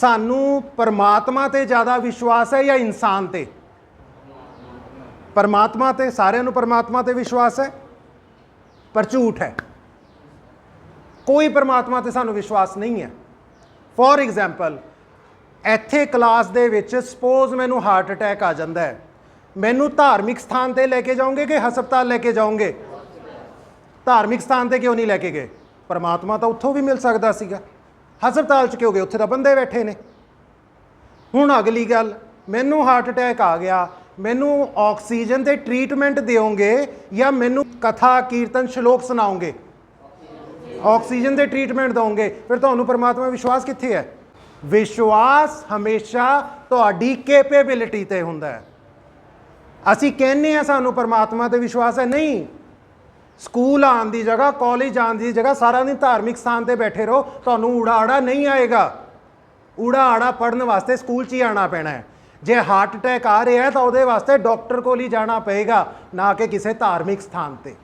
ਸਾਨੂੰ ਪਰਮਾਤਮਾ ਤੇ ਜ਼ਿਆਦਾ ਵਿਸ਼ਵਾਸ ਹੈ ਜਾਂ ਇਨਸਾਨ ਤੇ? ਪਰਮਾਤਮਾ ਤੇ, ਸਾਰਿਆਂ ਨੂੰ ਪਰਮਾਤਮਾ ਤੇ ਵਿਸ਼ਵਾਸ ਹੈ? ਪਰ ਝੂਠ ਹੈ। ਕੋਈ ਪਰਮਾਤਮਾ ਤੇ ਸਾਨੂੰ ਵਿਸ਼ਵਾਸ ਨਹੀਂ ਹੈ। ਫੋਰ ਐਗਜ਼ਾਮਪਲ ਇੱਥੇ ਕਲਾਸ ਦੇ ਵਿੱਚ ਸਪੋਜ਼ ਮੈਨੂੰ ਹਾਰਟ ਅਟੈਕ ਆ ਜਾਂਦਾ ਹੈ। ਮੈਨੂੰ ਧਾਰਮਿਕ ਸਥਾਨ ਤੇ ਲੈ ਕੇ ਜਾਓਗੇ ਕਿ ਹਸਪਤਾਲ ਲੈ ਕੇ ਜਾਓਗੇ? ਧਾਰਮਿਕ ਸਥਾਨ ਤੇ ਕਿਉਂ ਨਹੀਂ ਲੈ ਕੇ ਗਏ? ਪਰਮਾਤਮਾ ਤਾਂ ਉੱਥੋਂ ਵੀ ਮਿਲ ਸਕਦਾ ਸੀਗਾ। ਹਸਪਤਾਲ 'ਚ ਕਿਉਂ ਗਏ? ਉੱਥੇ ਤਾਂ ਬੰਦੇ ਬੈਠੇ ਨੇ। ਹੁਣ ਅਗਲੀ ਗੱਲ, ਮੈਨੂੰ ਹਾਰਟ ਅਟੈਕ ਆ ਗਿਆ। ਮੈਨੂੰ ਆਕਸੀਜਨ ਤੇ ਟ੍ਰੀਟਮੈਂਟ ਦਿਓਗੇ ਜਾਂ ਮੈਨੂੰ ਕਥਾ, ਕੀਰਤਨ, ਸ਼ਲੋਕ ਸੁਣਾਓਗੇ? ਆਕਸੀਜਨ ਦੇ ਟ੍ਰੀਟਮੈਂਟ ਦੋਗੇ ਫਿਰ ਤੁਹਾਨੂੰ ਪਰਮਾਤਮਾ ਵਿਸ਼ਵਾਸ ਕਿੱਥੇ ਹੈ? ਵਿਸ਼ਵਾਸ ਹਮੇਸ਼ਾ ਤੁਹਾਡੀ ਕੈਪੇਬਿਲਿਟੀ ਤੇ ਹੁੰਦਾ ਹੈ। ਅਸੀਂ ਕਹਿੰਨੇ ਆ ਸਾਨੂੰ ਪਰਮਾਤਮਾ ਤੇ ਵਿਸ਼ਵਾਸ ਹੈ, ਨਹੀਂ। ਸਕੂਲ ਆਉਣ ਦੀ ਜਗ੍ਹਾ ਕਾਲਜ ਆਉਣ ਦੀ ਜਗ੍ਹਾ ਸਾਰਾ ਦਿਨ ਧਾਰਮਿਕ ਸਥਾਨ ਤੇ ਬੈਠੇ ਰਹੋ, ਤੁਹਾਨੂੰ ਊੜਾ ਆੜਾ ਨਹੀਂ ਆਏਗਾ। ਊੜਾ ਆੜਾ ਪੜਨ ਵਾਸਤੇ ਸਕੂਲ 'ਚ ਹੀ ਆਣਾ ਪੈਣਾ ਹੈ। ਜੇ ਹਾਰਟ ਅਟੈਕ ਆ ਰਿਹਾ ਤਾਂ ਉਹਦੇ ਵਾਸਤੇ ਡਾਕਟਰ ਕੋਲ ਹੀ ਜਾਣਾ ਪਏਗਾ, ਨਾ ਕਿ ਕਿਸੇ ਧਾਰਮਿਕ ਸਥਾਨ ਤੇ।